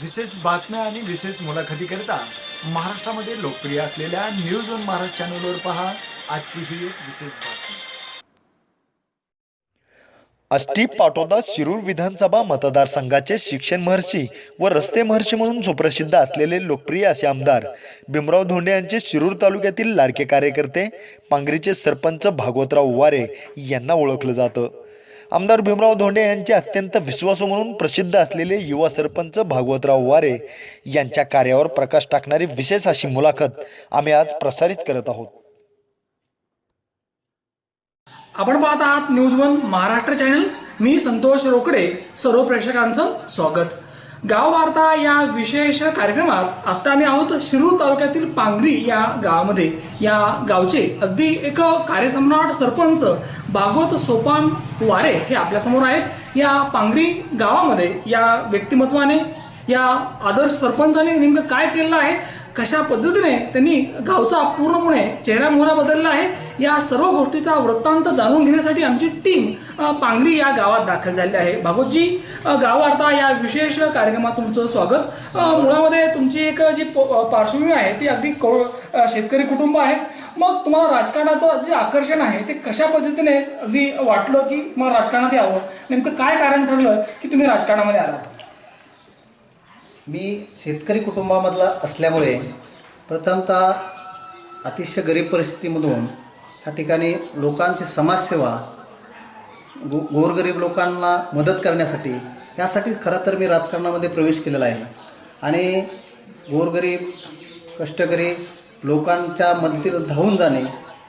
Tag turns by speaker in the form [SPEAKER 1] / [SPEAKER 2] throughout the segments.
[SPEAKER 1] विशेष बातम्या आणि विशेष मुलाखतीकरिता महाराष्ट्रामध्ये लोकप्रिय असलेल्या न्यूज ऑन महाराष्ट्र चॅनलवर पहा. आजची ही एक विशेष बातमी.
[SPEAKER 2] आष्टी पाटोदा शिरूर विधानसभा मतदारसंघाचे शिक्षण महर्षी व रस्ते महर्षी म्हणून सुप्रसिद्ध असलेले लोकप्रिय असे आमदार भीमराव धोंडे यांचे शिरूर तालुक्यातील लाडके कार्यकर्ते पांगरीचे सरपंच भागवतराव वारे यांना ओळखलं जातं. आमदार भीमराव धोंडे यांचे अत्यंत विश्वासू म्हणून प्रसिद्ध असलेले युवा सरपंच भागवतराव वारे यांच्या कार्यावर प्रकाश टाकणारी विशेष अशी मुलाखत आम्ही आज प्रसारित करत आहोत.
[SPEAKER 3] आपण पाहत आहात न्यूज वन महाराष्ट्र चॅनल. मी संतोष रोकडे सर्व प्रेक्षकांचं स्वागत. गाव वार्ता या विशेष कार्यक्रमात आत्ता आम्ही आहोत शिरूर तालुक्यातील पांगरी या गावामध्ये. या गावचे अगदी एक कार्यसम्राट सरपंच भागवत सोपान वारे हे आपल्यासमोर आहेत. या पांगरी गावामध्ये या व्यक्तिमत्वाने या आदर्श सरपंचाने नेमकं काय केलेलं आहे? कशा पद्धतीने त्यांनी गावचा पूर्णपणे चेहरा मोहरा बदलला आहे या सर्व गोष्टीचा वृत्तांत जाणून घेण्यासाठी आमची टीम पांगरी या गावात दाखल झाली आहे. भागवतजी अ, या विशेष कार्यक्रमात तुमचं स्वागत. मुळामध्ये तुमची एक जी प- पार्श्वभूमी आहे ती अगदी कौ शेतकरी कुटुंब आहे. मग तुम्हाला राजकारणाचं जे आकर्षण आहे ते कशा पद्धतीने अगदी वाटलं की मला राजकारणात यावं? नेमकं काय कारण ठरलं की तुम्ही राजकारणामध्ये आलात?
[SPEAKER 4] मी शेतकरी कुटुंबामधला असल्यामुळे प्रथमतः अतिशय गरीब परिस्थितीमधून ह्या ठिकाणी लोकांची समाजसेवा गो गोरगरीब लोकांना मदत करण्यासाठी यासाठी खरं तर मी राजकारणामध्ये प्रवेश केलेला आहे. आणि गोरगरीब कष्टकरी लोकांच्या मदतीला धावून जाणे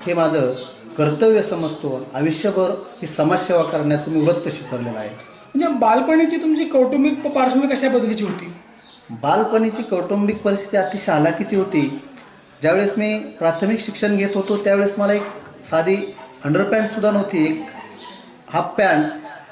[SPEAKER 4] हे माझं कर्तव्य समजतो. आयुष्यभर ही समाजसेवा करण्याचं मी वृत्त स्वीकारलेलं आहे.
[SPEAKER 3] म्हणजे बालपणीची तुमची कौटुंबिक पार्श्वभूमी कशा पद्धतीची होती?
[SPEAKER 4] बालपणीची कौटुंबिक परिस्थिती अतिशय हालाकीची होती. ज्यावेळेस मी प्राथमिक शिक्षण घेत होतो त्यावेळेस मला एक साधी अंडरपॅन्टसुद्धा नव्हती एक हाफ पॅन्ट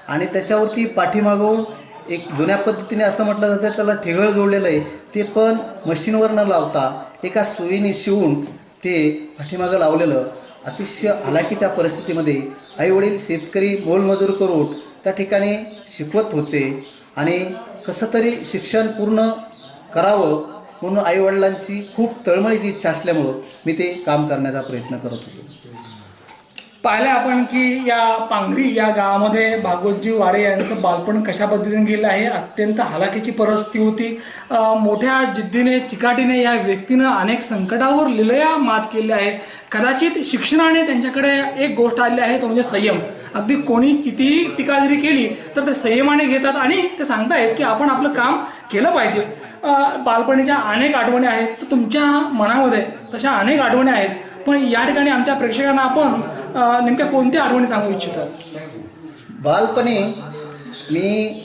[SPEAKER 4] आणि त्याच्यावरती पाठीमागून एक जुन्या पद्धतीने असं म्हटलं जातं त्याला ठेगळ जोडलेलं आहे. ते पण मशीनवर न लावता एका सुईने शिवून ते पाठीमागं लावलेलं. अतिशय हलाकीच्या परिस्थितीमध्ये आईवडील शेतकरी मोलमजूर करून त्या ठिकाणी शिकवत होते. आणि कसं तरी शिक्षण पूर्ण करावं म्हणून आईवडिलांची खूप तळमळीची इच्छा असल्यामुळं मी ते काम करण्याचा प्रयत्न करत होतो.
[SPEAKER 3] पाहिलं आपण की या पांगरी या गावामध्ये भागवतजी वारे यांचं बालपण कशा पद्धतीने गेलं आहे अत्यंत हालाकीची परिस्थिती होती. मोठ्या जिद्दीने चिकाटीने या व्यक्तीनं अनेक संकटावर लिलया मात केली आहे. कदाचित शिक्षणाने त्यांच्याकडे एक गोष्ट आली आहे तो म्हणजे संयम. अगदी कोणी कितीही टीका जरी केली तर ते संयमाने घेतात आणि ते सांगतायत की आपण आपलं काम केलं पाहिजे. बालपणीच्या अनेक आठवणी आहेत. तर तुमच्या मनामध्ये तशा अनेक आठवणी आहेत. पण या ठिकाणी आमच्या प्रेक्षकांना आपण नेमक्या कोणत्या आठवणी सांगू इच्छितात?
[SPEAKER 4] बालपणी मी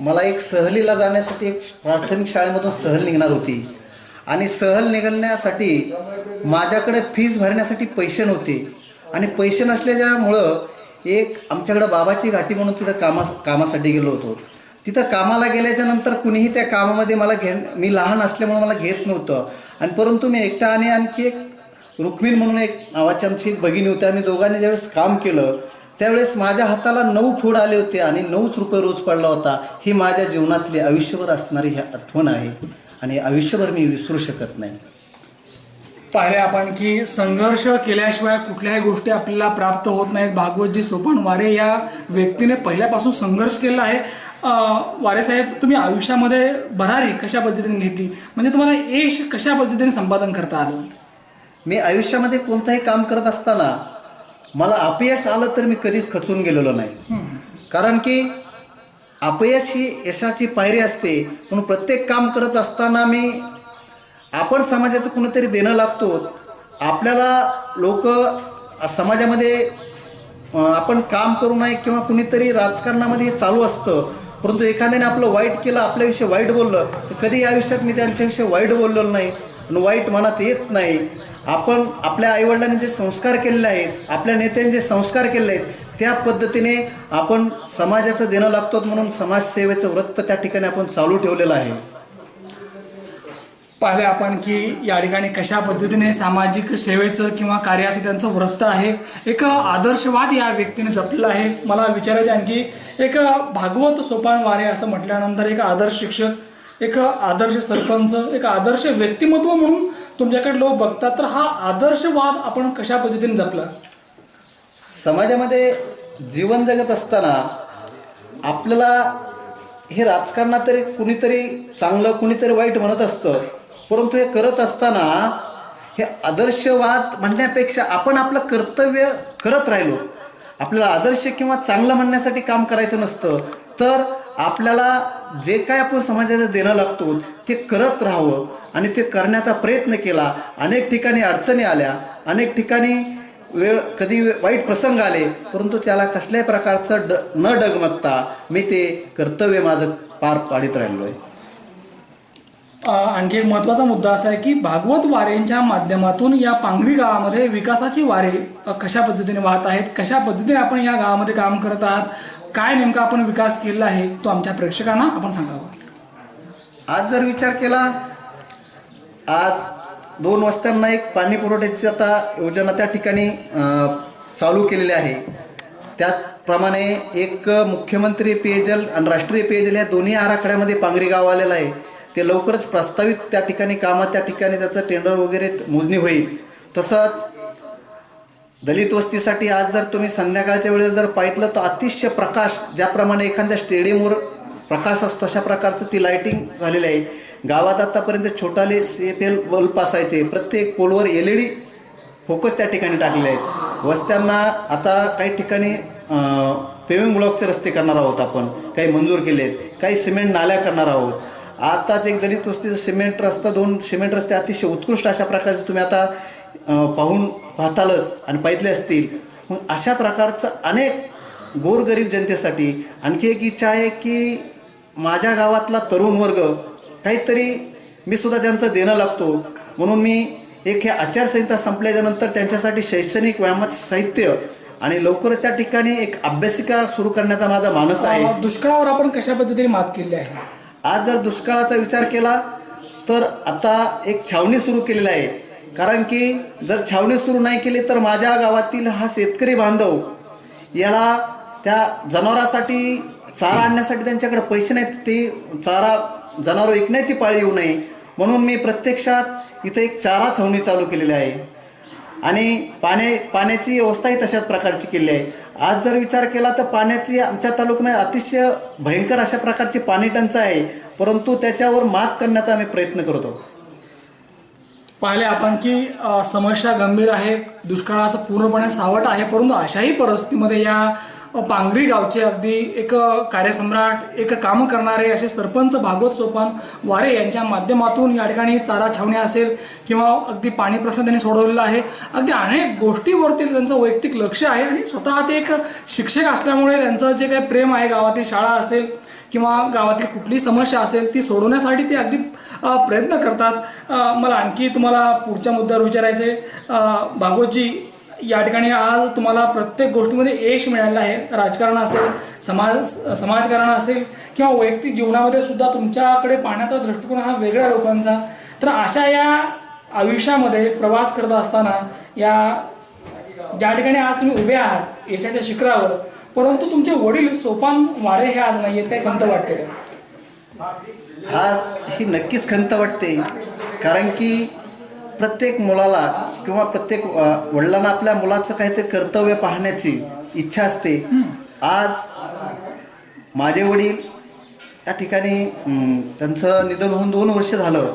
[SPEAKER 4] मला एक सहलीला जाण्यासाठी एक प्राथमिक शाळेमधून सहल निघणार होती. आणि सहल निघण्यासाठी माझ्याकडे फीज भरण्यासाठी पैसे नव्हते. आणि पैसे नसल्याच्यामुळं एक आमच्याकडं बाबाची घाटी म्हणून तिथं कामा कामासाठी गेलो होतो. तिथं कामाला गेल्याच्यानंतर कुणीही त्या कामामध्ये मला घे मी लहान असल्यामुळं मला घेत नव्हतं. आणि परंतु मी एकटा आणि आणखी एक रुक्मिण म्हणून एक नावाची आमची एक भगिनी होती. आम्ही दोघांनी ज्यावेळेस काम केलं त्यावेळेस माझ्या हाताला नऊ फूड आले होते आणि नऊच रुपये रोज पडला होता. ही माझ्या जीवनातली आयुष्यभर असणारी ही आठवण आहे. आणि आयुष्यभर मी विसरू शकत नाही.
[SPEAKER 3] पाहिले आपण की संघर्ष केल्याशिवाय कुठल्याही गोष्टी आपल्याला प्राप्त होत नाहीत. भागवतजी सोपान वारे या व्यक्तीने पहिल्यापासून संघर्ष केला आहे. वारे साहेब तुम्ही आयुष्यामध्ये भरारी कशा पद्धतीने घेतली म्हणजे तुम्हाला यश कशा पद्धतीने संपादन करता आलं?
[SPEAKER 4] मी आयुष्यामध्ये कोणतंही काम करत असताना मला अपयश आलं तर मी कधीच खचून गेलेलो नाही. कारण की अपयश ही यशाची पायरी असते. म्हणून प्रत्येक काम करत असताना मी आपण समाजाचं कुणीतरी देणं लागतो आपल्याला लोक समाजामध्ये आपण काम करू नये किंवा कुणीतरी राजकारणामध्ये हे चालू असतं परंतु एखाद्याने आपलं वाईट केलं आपल्याविषयी वाईट बोललं तर कधी या आयुष्यात मी त्यांच्याविषयी वाईट बोललेलो नाही आणि वाईट मनात येत नाही. आपण आपल्या आईवडिलांनी जे संस्कार केलेले आहेत आपल्या नेत्यांनी जे संस्कार केले आहेत त्या पद्धतीने आपण समाजाचं देणं लागतो म्हणून समाजसेवेचं वृत्त त्या ठिकाणी आपण चालू ठेवलेलं आहे.
[SPEAKER 3] पाहिले आपण की या ठिकाणी कशा पद्धतीने सामाजिक सेवेचं किंवा कार्याचं त्यांचं वृत्त आहे. एक आदर्शवाद या व्यक्तीने जपलेला आहे. मला विचारायचं आणखी एक भागवत सोपान वारे असं म्हटल्यानंतर एक आदर्श शिक्षक एक आदर्श सरपंच एक आदर्श व्यक्तिमत्व म्हणून तुमच्याकडे लोक बघतात. तर हा आदर्शवाद आपण कशा पद्धतीने जपला?
[SPEAKER 4] समाजामध्ये जीवन जगत असताना आपल्याला हे राजकारणात तरी कुणीतरी चांगलं कुणीतरी वाईट म्हणत असतं. परंतु हे करत असताना हे आदर्शवाद म्हणण्यापेक्षा आपण आपलं कर्तव्य करत राहिलो. आपल्याला आदर्श किंवा चांगलं म्हणण्यासाठी काम करायचं नसतं. तर आपल्याला जे काय आपण समाजाला देणं लागतो ते करत राहावं आणि ते करण्याचा प्रयत्न केला. अनेक ठिकाणी अडचणी आल्या. अनेक ठिकाणी वेळ कधी वाईट प्रसंग आले परंतु त्याला कसल्याही प्रकारचं ड न डगमगता मी ते कर्तव्य माझं पार पाडित राहिलो आहे
[SPEAKER 3] आणखी एक महत्त्वाचा मुद्दा असा आहे की भागवत वारेंच्या माध्यमातून या पांगरी गावामध्ये विकासाची वारे कशा पद्धतीने वाहत आहेत कशा पद्धतीने आपण या गावामध्ये काम करत आहात काय नेमका आपण विकास केलेला आहे तो आमच्या प्रेक्षकांना आपण सांगावा.
[SPEAKER 4] आज जर विचार केला आज दोन वस्त्यांना एक पाणी पुरवठ्याची आता योजना त्या ठिकाणी चालू केलेली आहे. त्याचप्रमाणे एक मुख्यमंत्री पेयजल आणि राष्ट्रीय पेयजल या दोन्ही आराखड्यामध्ये पांगरी गाव आलेलं आहे. ते लवकरच प्रस्तावित त्या ठिकाणी कामात त्या ठिकाणी त्याचं टेंडर वगैरे मोजणी होईल. तसंच दलित वस्तीसाठी आज जर तुम्ही संध्याकाळच्या वेळेस जर पाहितलं तर अतिशय प्रकाश ज्याप्रमाणे एखाद्या स्टेडियमवर प्रकाश असतो अशा प्रकारचं ती लाईटिंग झालेली आहे. गावात आतापर्यंत छोटाले सी एफ एल बल्ब असायचे. प्रत्येक पोलवर एल ई डी फोकस त्या ठिकाणी टाकलेले आहेत. वस्त्यांना आता काही ठिकाणी पेविंग ब्लॉकचे रस्ते करणार आहोत आपण. काही मंजूर केले आहेत काही सिमेंट नाल्या करणार आहोत. आताच एक दलित वस्तीचं सिमेंट रस्ता दोन सिमेंट रस्ते अतिशय उत्कृष्ट अशा प्रकारचे तुम्ही आता पाहून पाहतालच आणि पाहितले असतील. मग अशा प्रकारचं अनेक गोरगरीब जनतेसाठी आणखी एक इच्छा आहे की माझ्या गावातला तरुण वर्ग काहीतरी मी सुद्धा त्यांचं देणं लागतो. म्हणून मी एक हे आचारसंहिता संपल्याच्यानंतर त्यांच्यासाठी शैक्षणिक व्यायामात साहित्य आणि लवकरच त्या ठिकाणी एक अभ्यासिका सुरू करण्याचा माझा मानस आहे.
[SPEAKER 3] दुष्काळावर आपण कशा पद्धतीने मात केली आहे?
[SPEAKER 4] आज जर दुष्काळाचा विचार केला तर आता एक छावणी सुरू केलेली आहे. कारण की जर छावणी सुरू नाही केली तर माझ्या गावातील हा शेतकरी बांधव याला त्या जनावरासाठी चारा आणण्यासाठी त्यांच्याकडे पैसे नाहीत ते चारा जनावर विकण्याची पाळी येऊ नये. म्हणून मी प्रत्यक्षात इथं एक चारा छावणी चालू केलेली आहे. आणि पाणी पाण्याची व्यवस्थाही तशाच प्रकारची केली आहे. आज जर विचार केला तर पाण्याची आमच्या तालुक्यामध्ये अतिशय भयंकर अशा प्रकारची पाणी टंचाई आहे. परंतु त्याच्यावर मात करण्याचा आम्ही प्रयत्न करतो.
[SPEAKER 3] पाहिले आपण की समस्या गंभीर आहे दुष्काळाचं पूर्णपणे सावट आहे परंतु अशाही परिस्थितीमध्ये या पांगरी गावचे अगदी एक कार्यसम्राट एक काम करणारे असे सरपंच भागवत सोपान वारे यांच्या माध्यमातून या ठिकाणी चारा छावण्या असेल किंवा अगदी पाणी प्रश्न त्यांनी सोडवलेला आहे. अगदी अनेक गोष्टीवरती त्यांचं वैयक्तिक लक्ष आहे आणि स्वतः ते एक शिक्षक असल्यामुळे त्यांचं जे काही प्रेम आहे गावातील शाळा असेल किंवा गावातील कुठली समस्या असेल ती सोडवण्यासाठी ते अगदी प्रयत्न करतात. मला आणखी तुम्हाला पुढच्या मुद्द्यावर विचारायचे भागवतजी या ठिकाणी आज तुम्हाला प्रत्येक गोष्टीमध्ये यश मिळालं आहे. राजकारण असेल समाज समाजकारण असेल किंवा वैयक्तिक जीवनामध्ये सुद्धा तुमच्याकडे पाहण्याचा दृष्टिकोन हा वेगळ्या लोकांचा. तर अशा या आयुष्यामध्ये प्रवास करत असताना या ज्या ठिकाणी आज तुम्ही उभे आहात यशाच्या शिखरावर परंतु तुमचे वडील सोपान वारे हे आज नाही आहेत काय खंत वाटते?
[SPEAKER 4] आज ही नक्कीच खंत वाटते कारण की प्रत्येक मुलाला किंवा प्रत्येक वडिलांना आपल्या मुलाचं काहीतरी कर्तव्य पाहण्याची इच्छा असते. आज माझे वडील या ठिकाणी त्यांचं निधन होऊन दोन वर्ष झालं.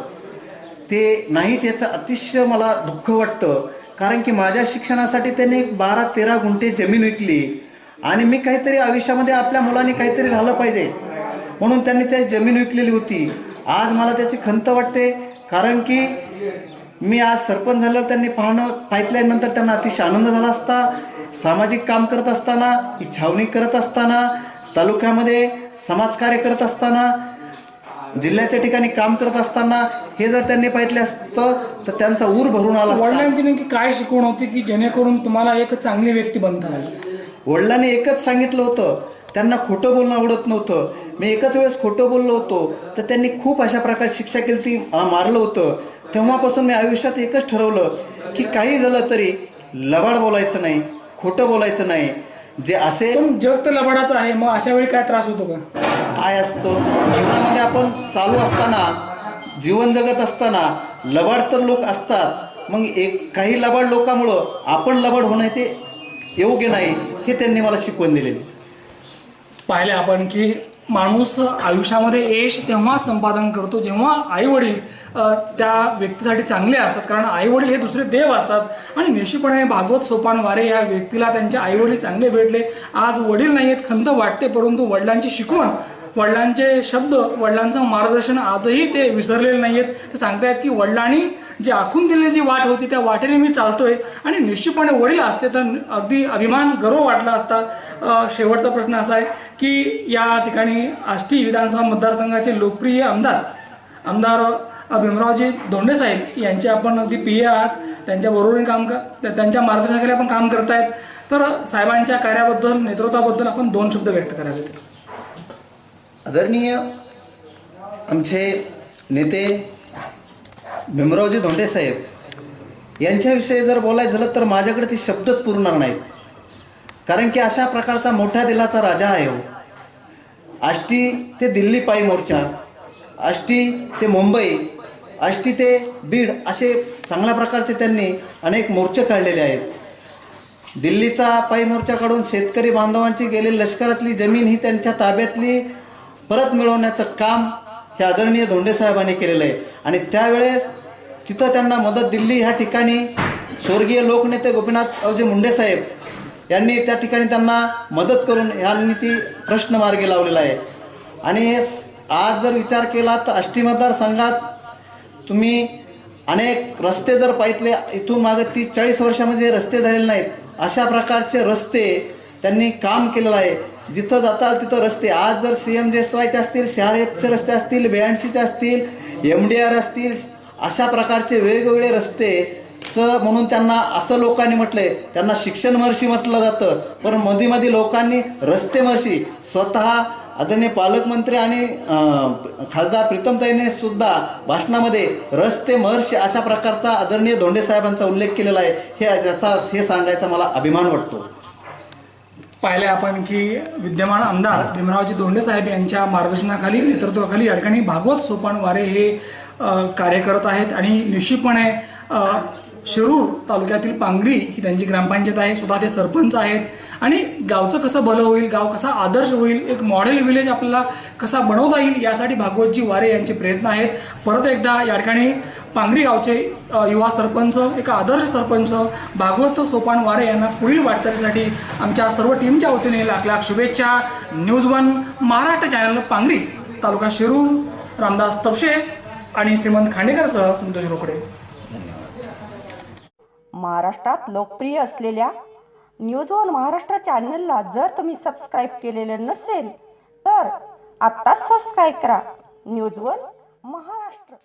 [SPEAKER 4] ते नाही त्याचं अतिशय मला दुःख वाटतं. कारण की माझ्या शिक्षणासाठी त्यांनी एक बारा तेरा गुंठे जमीन विकली. आणि मी काहीतरी आयुष्यामध्ये आपल्या मुलांनी काहीतरी झालं पाहिजे. म्हणून त्यांनी त्या जमीन विकलेली होती. आज मला त्याची खंत वाटते. कारण की मी आज सरपंच झालं त्यांनी पाहणं पाहितल्यानंतर त्यांना अतिशय आनंद झाला असता. सामाजिक काम करत असताना छावणी करत असताना तालुक्यामध्ये समाजकार्य करत असताना जिल्ह्याच्या ठिकाणी काम करत असताना हे जर त्यांनी पाहितले असतं तर त्यांचा ऊर भरून आला
[SPEAKER 3] वडिलांची नेमकी काय शिकवण होती की जेणेकरून तुम्हाला एक चांगली व्यक्ती बनता आली?
[SPEAKER 4] वडिलांनी एकच सांगितलं होतं. त्यांना खोटं बोलणं आवडत नव्हतं. मी एकच वेळेस खोटं बोललो होतो. तर त्यांनी खूप अशा प्रकारे शिक्षा केली ती मारलं होतं. तेव्हापासून मी आयुष्यात एकच ठरवलं की काही झालं तरी लबाड बोलायचं नाही खोटं बोलायचं नाही. जे
[SPEAKER 3] पण जग तर लबाडाचं आहे मग अशा वेळी काय त्रास होतो का?
[SPEAKER 4] काय असतं? जीवनामध्ये आपण चालू असताना जीवन जगत असताना लबाड तर लोक असतात. मग एक काही लबाड लोकांमुळं आपण लबाड होणं ते योग्य नाही हे त्यांनी मला शिकवण दिलेली.
[SPEAKER 3] पाहिले आपण की माणूस आयुष्यामध्ये यश तेव्हा संपादन करतो जेव्हा आई वडील त्या व्यक्तीसाठी चांगले असतात. कारण आई वडील हे दुसरे देव असतात. आणि निश्चितपणे भागवत सोपान वारे या व्यक्तीला त्यांचे आईवडील चांगले भेटले. आज वडील नाही आहेत खंत वाटते. परंतु वडिलांची शिकवण वडिलांचे शब्द वडिलांचं मार्गदर्शन आजही ते विसरलेले नाही आहेत ते सांगतायत की वडिलांनी जी आखून दिलेली जी वाट होती त्या वाटेने मी चालतोय. आणि निश्चितपणे वडील असते तर अगदी अभिमान गर्व वाटला असता. शेवटचा प्रश्न असा आहे की या ठिकाणी आष्टी विधानसभा मतदारसंघाचे लोकप्रिय आमदार आमदार भीमरावजी धोंडे साहेब यांचे आपण अगदी पी ए आहात त्यांच्याबरोबर काम कर त्यांच्या मार्गदर्शनाखाली आपण काम करतायत. तर साहेबांच्या कार्याबद्दल नेतृत्वाबद्दल आपण दोन शब्द व्यक्त करावेत.
[SPEAKER 4] आदरणीय आमचे नेते भीमरावजी धोंडे साहेब यांच्याविषयी जर बोलायचं झालं तर माझ्याकडे ते शब्दच पुरणार नाहीत. कारण की अशा प्रकारचा मोठ्या दिलाचा राजा आहे हो. आष्टी ते दिल्ली पायी मोर्चा आष्टी ते मुंबई आष्टी ते बीड असे चांगल्या प्रकारचे त्यांनी अनेक मोर्चे काढलेले आहेत. दिल्लीचा पायी मोर्चा काढून शेतकरी बांधवांची गेलेली लष्करातली जमीन ही त्यांच्या ताब्यातली परत मिळवण्याचं काम हे आदरणीय धोंडे साहेबांनी केलेलं आहे. आणि त्यावेळेस तिथं त्यांना मदत दिल्ली ह्या ठिकाणी स्वर्गीय लोकनेते गोपीनाथ अवजे मुंडे साहेब यांनी त्या ठिकाणी त्यांना मदत करून यांनी ती प्रश्न मार्गी लावलेला आहे. आणि हे आज जर विचार केला तर आष्टी मतदारसंघात तुम्ही अनेक रस्ते जर पाहितले इथून मागे तीस चाळीस वर्षामध्ये रस्ते झालेले नाहीत. अशा प्रकारचे रस्ते त्यांनी काम केलेलं आहे. जिथं जाताल तिथं रस्ते. आज जर सी एम जे एस वायचे असतील सी एफचे रस्ते असतील ब्याऐंशीचे असतील एम डी आर असतील अशा प्रकारचे वेगवेगळे रस्ते म्हणून त्यांना असं लोकांनी म्हटलंय. त्यांना शिक्षण महर्षी म्हटलं जातं. पण मध्ये मध्ये लोकांनी रस्ते महर्षी स्वतः आदरणीय पालकमंत्री आणि खासदार प्रीतमताईने सुद्धा भाषणामध्ये रस्ते महर्षी अशा प्रकारचा आदरणीय धोंडे साहेबांचा उल्लेख केलेला आहे. हे त्याचा हे सांगायचा मला अभिमान वाटतो.
[SPEAKER 3] पाहिले आपण की विद्यमान आमदार भीमरावजी धोंडे साहेब यांच्या मार्गदर्शनाखाली नेतृत्वाखाली या ठिकाणी भागवत सोपान वारे हे कार्य करत आहेत आणि निश्चितपणे शिरूर तालुक्यातील पांगरी ही त्यांची ग्रामपंचायत आहे. स्वतः ते सरपंच आहेत. आणि गावचं कसं भलं होईल गाव कसा आदर्श होईल एक मॉडेल विलेज आपल्याला कसा बनवता येईल यासाठी भागवतजी वारे यांचे प्रयत्न आहेत. परत एकदा या ठिकाणी पांगरी गावचे युवा सरपंच एक आदर्श सरपंच भागवत सोपान वारे यांना पुढील वाटचालीसाठी आमच्या सर्व टीमच्या वतीने लाख लाख शुभेच्छा. News one Maharashtra channel Pangri taluka Shirur. Ramdas Tapshe आणि श्रीमंत खांडेकरसह संतोष रोकडे.
[SPEAKER 5] महाराष्ट्रात लोकप्रिय असलेल्या न्यूज वन महाराष्ट्र चॅनलला जर तुम्ही सबस्क्राईब केलेलं नसेल तर आत्ताच सबस्क्राईब करा. News one Maharashtra.